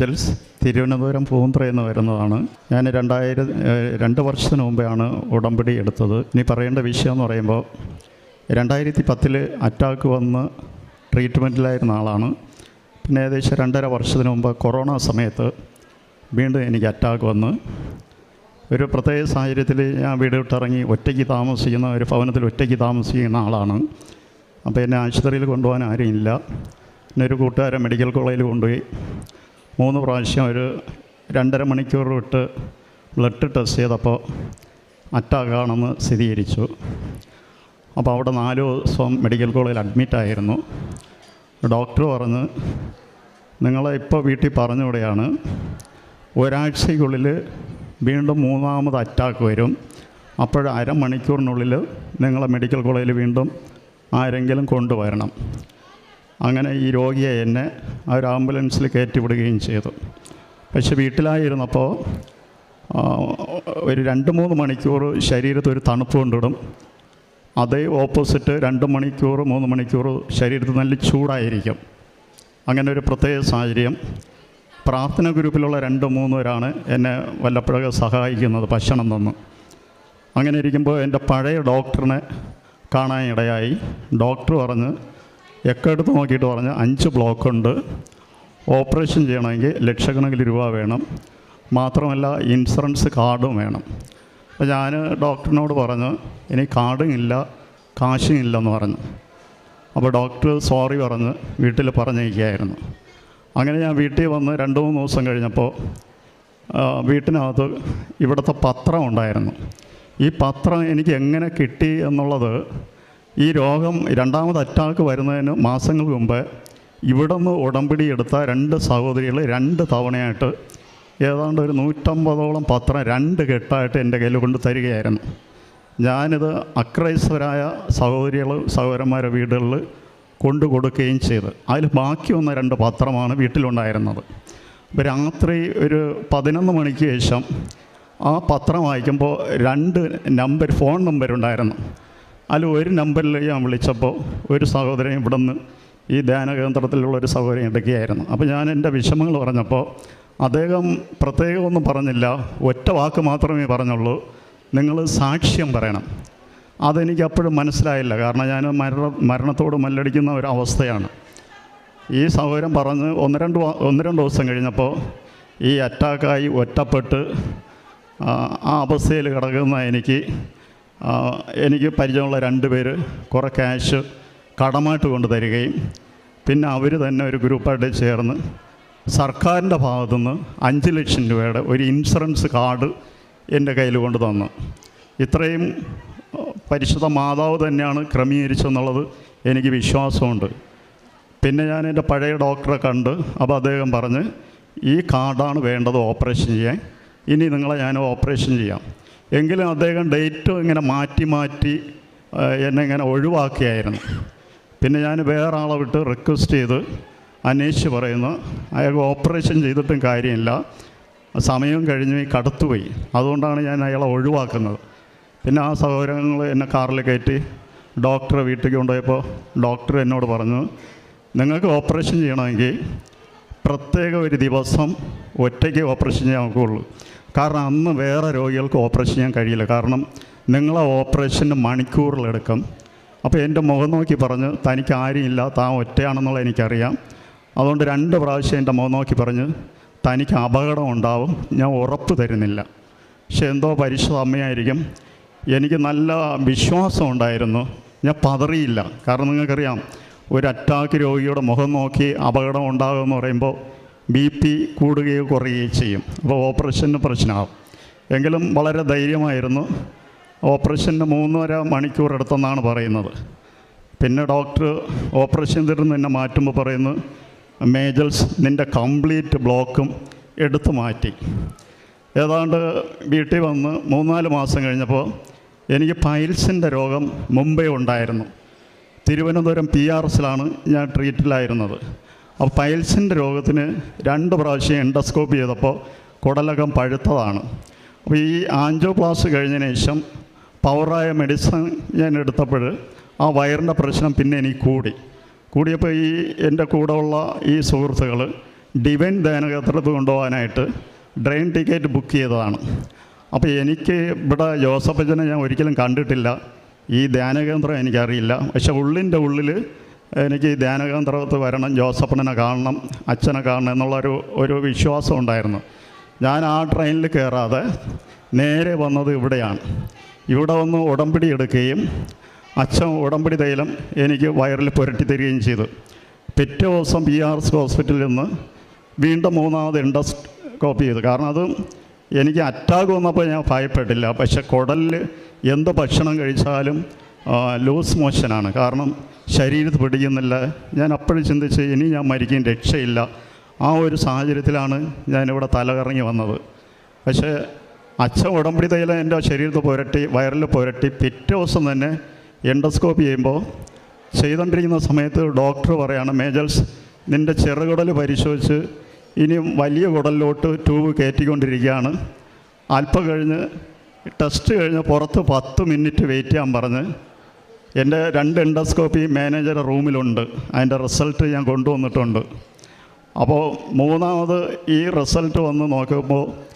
മേജൽസ് തിരുവനന്തപുരം പൂന്തറയിൽ വരുന്നതാണ്. ഞാൻ രണ്ടായിരം രണ്ട് വർഷത്തിന് മുമ്പെയാണ് ഉടമ്പടി എടുത്തത്. ഇനി പറയേണ്ട വിഷയം എന്ന് പറയുമ്പോൾ രണ്ടായിരത്തി പത്തിൽ അറ്റാക്ക് വന്ന് ട്രീറ്റ്മെന്റിലായിരുന്ന ആളാണ്. പിന്നെ ഏകദേശം രണ്ടര വർഷത്തിന് മുമ്പ് കൊറോണ സമയത്ത് വീണ്ടും എനിക്ക് അറ്റാക്ക് വന്ന്. ഒരു പ്രത്യേക സാഹചര്യത്തിൽ ഞാൻ വീട് വിട്ടിറങ്ങി ഒറ്റയ്ക്ക് താമസിക്കുന്ന ഒരു ഭവനത്തിൽ ഒറ്റയ്ക്ക് താമസിക്കുന്ന ആളാണ്. അപ്പോൾ എന്നെ ആശുപത്രിയിൽ കൊണ്ടുപോകാൻ ആരും ഇല്ല പിന്നെ ഒരു കൂട്ടുകാരൻ മെഡിക്കൽ കോളേജിൽ കൊണ്ടുപോയി. മൂന്ന് പ്രാവശ്യം ഒരു രണ്ടര മണിക്കൂർ വിട്ട് ബ്ലഡ് ടെസ്റ്റ് ചെയ്തപ്പോൾ അറ്റാക്കാണെന്ന് സ്ഥിരീകരിച്ചു. അപ്പോൾ അവിടെ നാല് ദിവസം മെഡിക്കൽ കോളേജിൽ അഡ്മിറ്റായിരുന്നു ഡോക്ടർ പറഞ്ഞ് നിങ്ങളെ ഇപ്പോൾ വീട്ടിൽ പറഞ്ഞുകൂടെയാണ് ഒരാഴ്ചയ്ക്കുള്ളിൽ വീണ്ടും മൂന്നാമത് അറ്റാക്ക് വരും. അപ്പോൾ അരമണിക്കൂറിനുള്ളിൽ നിങ്ങളെ മെഡിക്കൽ കോളേജിൽ വീണ്ടും ആരെങ്കിലും കൊണ്ടുവരണം. അങ്ങനെ ഈ രോഗിയെ എന്നെ ആ ഒരു ആംബുലൻസിൽ കയറ്റിവിടുകയും ചെയ്തു. പക്ഷെ വീട്ടിലായിരുന്നപ്പോൾ ഒരു രണ്ട് മൂന്ന് മണിക്കൂർ ശരീരത്തിൽ ഒരു തണുപ്പ് കൊണ്ടിടും. അതേ ഓപ്പോസിറ്റ് രണ്ട് മണിക്കൂർ മൂന്ന് മണിക്കൂർ ശരീരത്ത് നല്ല ചൂടായിരിക്കും. അങ്ങനെ ഒരു പ്രത്യേക സാഹചര്യം. പ്രാർത്ഥന ഗ്രൂപ്പിലുള്ള രണ്ട് മൂന്ന് പേരാണ് എന്നെ വല്ലപ്പോഴൊക്കെ സഹായിക്കുന്നത് ഭക്ഷണം തന്ന്. അങ്ങനെ ഇരിക്കുമ്പോൾ എന്റെ പഴയ ഡോക്ടറിനെ കാണാൻ ഇടയായി ഡോക്ടർ പറഞ്ഞ് ഒക്കെ എടുത്ത് നോക്കിയിട്ട് പറഞ്ഞ അഞ്ച് ബ്ലോക്കുണ്ട്. ഓപ്പറേഷൻ ചെയ്യണമെങ്കിൽ ലക്ഷക്കണക്കിന് രൂപ വേണം. മാത്രമല്ല ഇൻഷുറൻസ് കാർഡും വേണം. അപ്പോൾ ഞാൻ ഡോക്ടറിനോട് പറഞ്ഞു ഇനി കാർഡും ഇല്ല കാശും ഇല്ലെന്ന് പറഞ്ഞു. അപ്പോൾ ഡോക്ടർ സോറി പറഞ്ഞ് വീട്ടിൽ പറഞ്ഞയക്കുകയായിരുന്നു അങ്ങനെ ഞാൻ വീട്ടിൽ വന്ന് രണ്ട് മൂന്ന് ദിവസം കഴിഞ്ഞപ്പോൾ വീട്ടിനകത്ത് ഇവിടുത്തെ പത്രം ഉണ്ടായിരുന്നു. ഈ പത്രം എനിക്ക് എങ്ങനെ കിട്ടി എന്നുള്ളത് ഈ രോഗം രണ്ടാമത് അറ്റാക്ക് വരുന്നതിന് മാസങ്ങൾ മുമ്പ് ഇവിടെ നിന്ന് ഉടമ്പടി എടുത്ത രണ്ട് സഹോദരികൾ രണ്ട് തവണയായിട്ട് ഏതാണ്ട് ഒരു നൂറ്റമ്പതോളം പത്രം രണ്ട് കെട്ടായിട്ട് എന്റെ കയ്യിൽ കൊണ്ട് തരികയായിരുന്നു. ഞാനിത് അക്രൈസ്തവരായ സഹോദരികൾ സഹോദരന്മാരുടെ വീടുകളിൽ കൊണ്ടു കൊടുക്കുകയും ചെയ്ത്. അതിൽ ബാക്കി വന്ന രണ്ട് പത്രമാണ് വീട്ടിലുണ്ടായിരുന്നത്. അപ്പോൾ രാത്രി ഒരു പതിനൊന്ന് മണിക്ക് ശേഷം ആ പത്രം വായിക്കുമ്പോൾ രണ്ട് നമ്പർ ഫോൺ നമ്പർ ഉണ്ടായിരുന്നു. അതിൽ ഒരു നമ്പറിൽ ഞാൻ വിളിച്ചപ്പോൾ ഒരു സഹോദരൻ ഇവിടെ നിന്ന് ഈ ധ്യാന കേന്ദ്രത്തിലുള്ള ഒരു സഹോദരൻ എടുക്കുകയായിരുന്നു അപ്പോൾ ഞാൻ എന്റെ വിഷമങ്ങൾ പറഞ്ഞപ്പോൾ അദ്ദേഹം പ്രത്യേകമൊന്നും പറഞ്ഞില്ല. ഒറ്റ വാക്ക് മാത്രമേ പറഞ്ഞുള്ളൂ. നിങ്ങൾ സാക്ഷ്യം പറയണം. അതെനിക്ക് അപ്പോഴും മനസ്സിലായില്ല. കാരണം ഞാൻ മരണ മരണത്തോട് മല്ലടിക്കുന്ന ഒരു അവസ്ഥയാണ്. ഈ സഹോദരൻ പറഞ്ഞ് ഒന്ന് രണ്ട് ഒന്ന് രണ്ട് ദിവസം കഴിഞ്ഞപ്പോൾ ഈ അറ്റാക്കായി ഒറ്റപ്പെട്ട് ആ, അവസ്ഥയിൽ കിടക്കുന്ന എനിക്ക് എനിക്ക് പരിചയമുള്ള രണ്ട് പേര് കുറേ ക്യാഷ് കടമായിട്ട് കൊണ്ട് തരികയും പിന്നെ അവർ തന്നെ ഒരു ഗ്രൂപ്പായിട്ട് ചേർന്ന് സർക്കാരിന്റെ ഭാഗത്തുനിന്ന് അഞ്ച് ലക്ഷം രൂപയുടെ ഒരു ഇൻഷുറൻസ് കാർഡ് എന്റെ കയ്യിൽ കൊണ്ട് തന്നു. ഇത്രയും പരിശുദ്ധ മാതാവ് തന്നെയാണ് ക്രമീകരിച്ചെന്നുള്ളത് എനിക്ക് വിശ്വാസമുണ്ട്. പിന്നെ ഞാൻ എന്റെ പഴയ ഡോക്ടറെ കണ്ട് അപ്പോൾ അദ്ദേഹം പറഞ്ഞ് ഈ കാർഡാണ് വേണ്ടത് ഓപ്പറേഷൻ ചെയ്യാൻ. ഇനി നിങ്ങളെ ഞാൻ ഓപ്പറേഷൻ ചെയ്യാം. എങ്കിലും അദ്ദേഹം ഡേറ്റ് ഇങ്ങനെ മാറ്റി മാറ്റി എന്നെ ഇങ്ങനെ ഒഴിവാക്കിയായിരുന്നു. പിന്നെ ഞാൻ വേറെ ആളെ വിട്ട് റിക്വസ്റ്റ് ചെയ്ത് അന്വേഷിച്ച് പറയുന്നു അയാൾ ഓപ്പറേഷൻ ചെയ്തിട്ടും കാര്യമില്ല. സമയം കഴിഞ്ഞ് കടത്തുപോയി. അതുകൊണ്ടാണ് ഞാൻ അയാളെ ഒഴിവാക്കുന്നത്. പിന്നെ ആ സഹോദരങ്ങൾ എന്നെ കാറിൽ കയറ്റി ഡോക്ടറെ വീട്ടിൽ കൊണ്ടുപോയപ്പോൾ ഡോക്ടർ എന്നോട് പറഞ്ഞു നിങ്ങൾക്ക് ഓപ്പറേഷൻ ചെയ്യണമെങ്കിൽ പ്രത്യേക ഒരു ദിവസം ഒറ്റയ്ക്ക് ഓപ്പറേഷൻ ചെയ്യാൻ നോക്കുകയുള്ളൂ കാരണം അന്ന് വേറെ രോഗികൾക്ക് ഓപ്പറേഷൻ ചെയ്യാൻ കഴിയില്ല. കാരണം നിങ്ങളെ ഓപ്പറേഷന് മണിക്കൂറിലെടുക്കും. അപ്പോൾ എന്റെ മുഖം നോക്കി പറഞ്ഞ് തനിക്ക് ആരും ഇല്ല താൻ ഒറ്റയാണെന്നുള്ളത് എനിക്കറിയാം. അതുകൊണ്ട് രണ്ട് പ്രാവശ്യം എന്റെ മുഖം നോക്കി പറഞ്ഞ് തനിക്ക് അപകടം ഉണ്ടാവും ഞാൻ ഉറപ്പ് തരുന്നില്ല. പക്ഷെ എന്തോ പരിശുദ്ധ അമ്മയായിരിക്കും. എനിക്ക് നല്ല വിശ്വാസം ഉണ്ടായിരുന്നു. ഞാൻ പതറിയില്ല. കാരണം നിങ്ങൾക്കറിയാം ഒരു അറ്റാക്ക് രോഗിയുടെ മുഖം നോക്കി അപകടം ഉണ്ടാകുമെന്ന് പറയുമ്പോൾ ബി പി കൂടുകയോ കുറയുകയോ ചെയ്യും. അപ്പോൾ ഓപ്പറേഷന് പ്രശ്നമാകും എങ്കിലും വളരെ ധൈര്യമായിരുന്നു. ഓപ്പറേഷന് മൂന്നര മണിക്കൂർ എടുത്തെന്നാണ് പറയുന്നത്. പിന്നെ ഡോക്ടർ ഓപ്പറേഷൻ തീർന്ന് എന്നെ മാറ്റുമ്പോൾ പറയുന്നു മേജൽസ് നിന്റെ കംപ്ലീറ്റ് ബ്ലോക്കും എടുത്തു മാറ്റി. ഏതാണ്ട് വീട്ടിൽ വന്ന് മൂന്നാൽ മാസം കഴിഞ്ഞപ്പോൾ എനിക്ക് പൈൽസിന്റെ രോഗം മുംബൈ ഉണ്ടായിരുന്നു. തിരുവനന്തപുരം പി ആർ എസിലാണ് ഞാൻ ട്രീറ്റിലായിരുന്നത്. അപ്പോൾ പൈൽസിന്റെ രോഗത്തിന് രണ്ട് പ്രാവശ്യം എൻഡോസ്കോപ്പ് ചെയ്തപ്പോൾ കുടലകം പഴുത്തതാണ്. അപ്പോൾ ഈ ആൻജോപ്ലാസ് കഴിഞ്ഞതിന് ശേഷം പവറായ മെഡിസിൻ ഞാൻ എടുത്തപ്പോൾ ആ വയറിന്റെ പ്രശ്നം പിന്നെ എനിക്ക് കൂടി. കൂടിയപ്പോൾ ഈ എന്റെ കൂടെ ഉള്ള ഈ സുഹൃത്തുക്കൾ ഡിവൈൻ ധ്യാനകേന്ദ്രത്തിൽ കൊണ്ടുപോകാനായിട്ട് ട്രെയിൻ ടിക്കറ്റ് ബുക്ക് ചെയ്തതാണ്. അപ്പോൾ എനിക്ക് ഇവിടെ ജോസഫച്ചനെ ഞാൻ ഒരിക്കലും കണ്ടിട്ടില്ല. ഈ ധ്യാനകേന്ദ്രം എനിക്കറിയില്ല. പക്ഷെ ഉള്ളിന്റെ ഉള്ളിൽ എനിക്ക് ധ്യാനകേന്ദ്രത്ത് വരണം ജോസഫനെ കാണണം അച്ഛനെ കാണണം എന്നുള്ളൊരു ഒരു വിശ്വാസം ഉണ്ടായിരുന്നു. ഞാൻ ആ ട്രെയിനിൽ കയറാതെ നേരെ വന്നത് ഇവിടെയാണ്. ഇവിടെ വന്ന് ഉടമ്പടി എടുക്കുകയും അച്ഛൻ ഉടമ്പടി തൈലം എനിക്ക് വയറിൽ പുരട്ടി തരികയും ചെയ്തു. പിറ്റേ ദിവസം ബി ആർ എസ് ഹോസ്പിറ്റലിൽ നിന്ന് വീണ്ടും മൂന്നാമത് ഇൻഡസ്കോപ്പ് ചെയ്തു. കാരണം അത് എനിക്ക് അറ്റാക്ക് വന്നപ്പോൾ ഞാൻ ഭയപ്പെട്ടില്ല. പക്ഷെ കുടലിൽ എന്ത് ഭക്ഷണം കഴിച്ചാലും ലൂസ് മോഷനാണ്. കാരണം ശരീരത്തിൽ പിടിക്കുന്നില്ല ഞാൻ അപ്പോഴും ചിന്തിച്ച് ഇനി ഞാൻ മരിക്കും രക്ഷയില്ല. ആ ഒരു സാഹചര്യത്തിലാണ് ഞാനിവിടെ തലകറങ്ങി വന്നത്. പക്ഷേ അച്ഛൻ ഉടമ്പടി തൈലം എന്റെ ശരീരത്തിൽ പുരട്ടി വയറിൽ പുരട്ടി പിറ്റേ ദിവസം തന്നെ എൻഡോസ്കോപ്പ് ചെയ്യുമ്പോൾ ചെയ്തുകൊണ്ടിരിക്കുന്ന സമയത്ത് ഡോക്ടർ പറയാണ് മേജൽസ് നിന്റെ ചെറുകുടൽ പരിശോധിച്ച് ഇനിയും വലിയ കുടലിലോട്ട് ട്യൂബ് കയറ്റിക്കൊണ്ടിരിക്കുകയാണ്. അല്പം കഴിഞ്ഞ് ടെസ്റ്റ് കഴിഞ്ഞ് പുറത്ത് പത്ത് മിനിറ്റ് വെയിറ്റ് ചെയ്യാൻ പറഞ്ഞ് എന്റെ രണ്ട് എൻഡോസ്കോപ്പി മാനേജറുടെ റൂമിലുണ്ട്. അതിന്റെ റിസൾട്ട് ഞാൻ കൊണ്ടുവന്നിട്ടുണ്ട്. അപ്പോൾ മൂന്നാമത് ഈ റിസൾട്ട് വന്ന് നോക്കുമ്പോൾ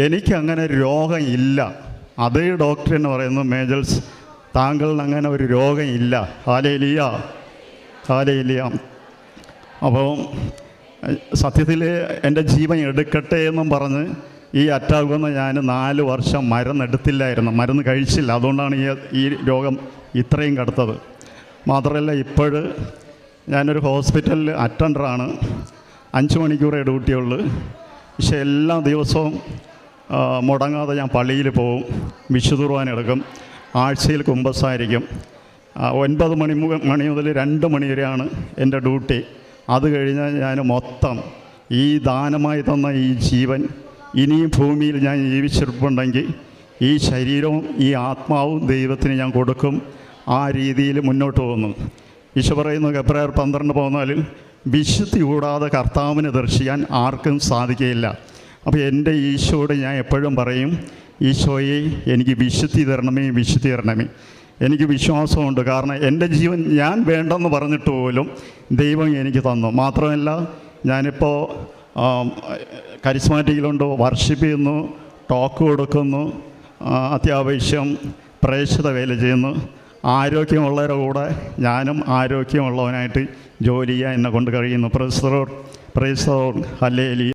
എനിക്കങ്ങനെ രോഗം ഇല്ല അതേ ഡോക്ടർ എന്ന് പറയുന്നു മേജൽസ് താങ്കളിന് അങ്ങനെ ഒരു രോഗം ഇല്ല ഹാലയിലിയ ഹാലയിലിയ അപ്പോൾ സത്യത്തിൽ എന്റെ ജീവൻ എടുക്കട്ടെ എന്നും പറഞ്ഞ് ഈ അറ്റാക്ക് വന്ന് ഞാൻ നാല് വർഷം മരുന്നെടുത്തില്ലായിരുന്നു മരുന്ന് കഴിച്ചില്ല. അതുകൊണ്ടാണ് ഈ ഈ രോഗം ഇത്രയും കടുത്തത്. മാത്രമല്ല ഇപ്പോൾ ഞാനൊരു ഹോസ്പിറ്റലിൽ അറ്റൻഡറാണ് അഞ്ച് മണിക്കൂറേ ഡ്യൂട്ടിയുള്ളൂ. പക്ഷെ എല്ലാ ദിവസവും മുടങ്ങാതെ ഞാൻ പള്ളിയിൽ പോവും വിശുദുർവാൻ എടുക്കും. ആഴ്ചയിൽ കുമ്പസായിരിക്കും ഒൻപത് മണി മണി മുതൽ രണ്ട് മണി വരെയാണ് എന്റെ ഡ്യൂട്ടി. അത് കഴിഞ്ഞാൽ ഞാൻ മൊത്തം ഈ ദാനമായി തന്ന ഈ ജീവൻ ഇനിയും ഭൂമിയിൽ ഞാൻ ജീവിച്ചിരിപ്പുണ്ടെങ്കിൽ ഈ ശരീരവും ഈ ആത്മാവും ദൈവത്തിന് ഞാൻ കൊടുക്കും. ആ രീതിയിൽ മുന്നോട്ട് പോകുന്നു. ഈശോ പറയുന്നു ഗബ്രായർ പന്ത്രണ്ട് പതിനാലിൽ വിശുദ്ധി കൂടാതെ കർത്താവിനെ ദർശിക്കാൻ ആർക്കും സാധിക്കുകയില്ല. അപ്പോൾ എന്റെ ഈശോയോട് ഞാൻ എപ്പോഴും പറയും ഈശോയെ എനിക്ക് വിശുദ്ധി തരണമേ വിശുദ്ധി തരണമേ. എനിക്ക് വിശ്വാസമുണ്ട്. കാരണം എന്റെ ജീവൻ ഞാൻ വേണ്ടെന്ന് പറഞ്ഞിട്ട് പോലും ദൈവം എനിക്ക് തന്നു. മാത്രമല്ല ഞാനിപ്പോൾ കരിസ്മാറ്റിക്കിലുണ്ട് വർഷിപ്പ് ചെയ്യുന്നു ടോക്ക് കൊടുക്കുന്നു അത്യാവശ്യം പ്രേക്ഷിത വേല ചെയ്യുന്നു. ആരോഗ്യമുള്ളവരുടെ കൂടെ ഞാനും ആരോഗ്യമുള്ളവനായിട്ട് ജോലി ചെയ്യാൻ എന്നെ കൊണ്ട് കഴിയുന്നു. പ്രൈസ്തറോർ പ്രൈസ്തറോർ ഹല്ലേലി